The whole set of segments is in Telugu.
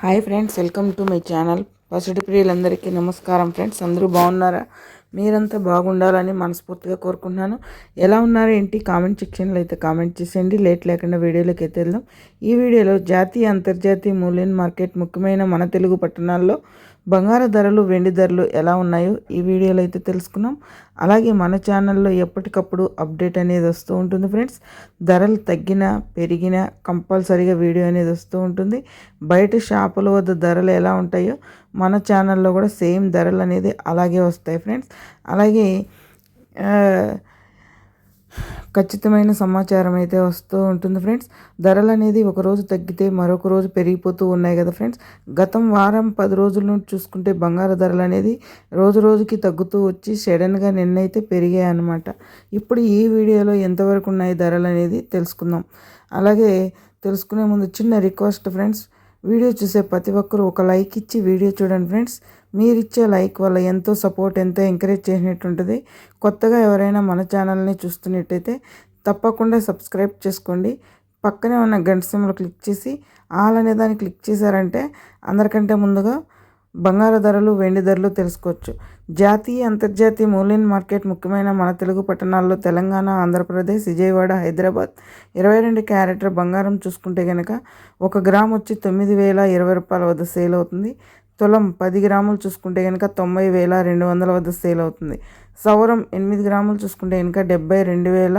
Hi friends welcome to my channel. పసిడి ప్రియులందరికీ నమస్కారం ఫ్రెండ్స్. అందరూ బాగున్నారా? మీరంతా బాగుండాలని మనస్ఫూర్తిగా కోరుకుంటున్నాను. ఎలా ఉన్నారో ఏంటి? కామెంట్ సెక్షన్లో అయితే కామెంట్ చేసేయండి. లేట్ లేకుండా వీడియోలోకి అయితే వెళ్దాం. ఈ వీడియోలో జాతీయ అంతర్జాతీయ మూల్యం మార్కెట్ ముఖ్యమైన మన తెలుగు పట్టణాల్లో బంగారు ధరలు వెండి ధరలు ఎలా ఉన్నాయో ఈ వీడియోలో అయితే తెలుసుకున్నాం. అలాగే మన ఛానల్లో ఎప్పటికప్పుడు అప్డేట్ అనేది వస్తూ ఉంటుంది ఫ్రెండ్స్. ధరలు తగ్గినా పెరిగినా కంపల్సరీగా వీడియో అనేది వస్తూ ఉంటుంది. బయట షాపుల వద్ద ధరలు ఎలా ఉంటాయో మన ఛానల్లో కూడా సేమ్ ధరలు అనేది అలాగే వస్తాయి ఫ్రెండ్స్. అలాగే ఖచ్చితమైన సమాచారం అయితే వస్తూ ఉంటుంది ఫ్రెండ్స్. ధరలు అనేది ఒకరోజు తగ్గితే మరొక రోజు పెరిగిపోతూ ఉన్నాయి కదా ఫ్రెండ్స్. గతం వారం పది రోజుల నుండి చూసుకుంటే బంగారు ధరలు అనేది రోజు రోజుకి తగ్గుతూ వచ్చి సడన్గా నిన్నైతే పెరిగాయి అనమాట ఇప్పుడు ఈ వీడియోలో ఎంతవరకు ఉన్నాయి ధరలు అనేది తెలుసుకుందాం. అలాగే తెలుసుకునే ముందు చిన్న రిక్వెస్ట్ ఫ్రెండ్స్. వీడియో చూసే ప్రతి ఒక్కరూ ఒక లైక్ ఇచ్చి వీడియో చూడండి ఫ్రెండ్స్. మీరు ఇచ్చే లైక్ వల్ల ఎంతో సపోర్ట్ ఎంతో ఎంకరేజ్ చేసినట్టు ఉంటుంది కొత్తగా ఎవరైనా మన ఛానల్ని చూస్తున్నట్టయితే తప్పకుండా సబ్స్క్రైబ్ చేసుకోండి. పక్కనే ఉన్న గంట సిమ్లో క్లిక్ చేసి ఆల్ అనే దాన్ని క్లిక్ చేశారంటే అందరికంటే ముందుగా బంగారు ధరలు వెండి ధరలు తెలుసుకోవచ్చు. జాతీయ అంతర్జాతీయ మూల్యం మార్కెట్ ముఖ్యమైన మన తెలుగు పట్టణాల్లో తెలంగాణ ఆంధ్రప్రదేశ్ విజయవాడ హైదరాబాద్. ఇరవై రెండు క్యారెటర్ బంగారం చూసుకుంటే కనుక ఒక గ్రామ్ వచ్చి తొమ్మిది వేల ఇరవై రూపాయల వద్ద సేల్ అవుతుంది. తులం పది గ్రాములు చూసుకుంటే కనుక తొంభై వేల రెండు వందల వద్ద సేల్ అవుతుంది. సౌరం ఎనిమిది గ్రాములు చూసుకుంటే కనుక డెబ్బై రెండు వేల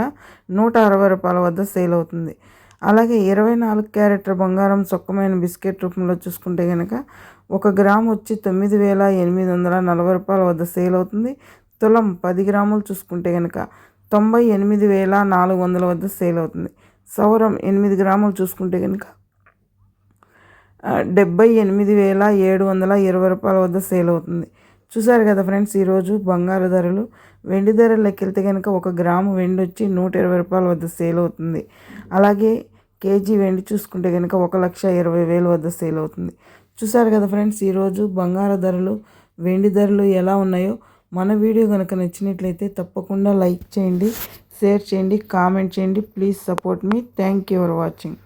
నూట అరవై రూపాయల వద్ద సేల్ అవుతుంది. అలాగే ఇరవై నాలుగు క్యారెట్ల బంగారం సొక్కమైన బిస్కెట్ రూపంలో చూసుకుంటే కనుక ఒక గ్రామ్ వచ్చి తొమ్మిది వేల ఎనిమిది వందల నలభై రూపాయల వద్ద సేల్ అవుతుంది. తులం పది గ్రాములు చూసుకుంటే కనుక తొంభై ఎనిమిది వేల నాలుగు వందల వద్ద సేల్ అవుతుంది. సౌరం ఎనిమిది గ్రాములు చూసుకుంటే కనుక డెబ్బై ఎనిమిది వేల ఏడు వందల ఇరవై రూపాయల వద్ద సేల్ అవుతుంది. చూసారు కదా ఫ్రెండ్స్ ఈరోజు బంగారు ధరలు. వెండి ధరలు లెక్కెళ్తే కనుక ఒక గ్రాము వెండి వచ్చి నూట ఇరవై రూపాయల వద్ద సేల్ అవుతుంది. అలాగే కేజీ వెండి చూసుకుంటే కనుక ఒక లక్ష ఇరవై వేల వద్ద సేల్ అవుతుంది. చూసారు కదా ఫ్రెండ్స్ ఈరోజు బంగారు ధరలు వెండి ధరలు ఎలా ఉన్నాయో మన వీడియో కనుక నచ్చినట్లయితే తప్పకుండా లైక్ చేయండి షేర్ చేయండి కామెంట్ చేయండి. Please support me. Thank you for watching.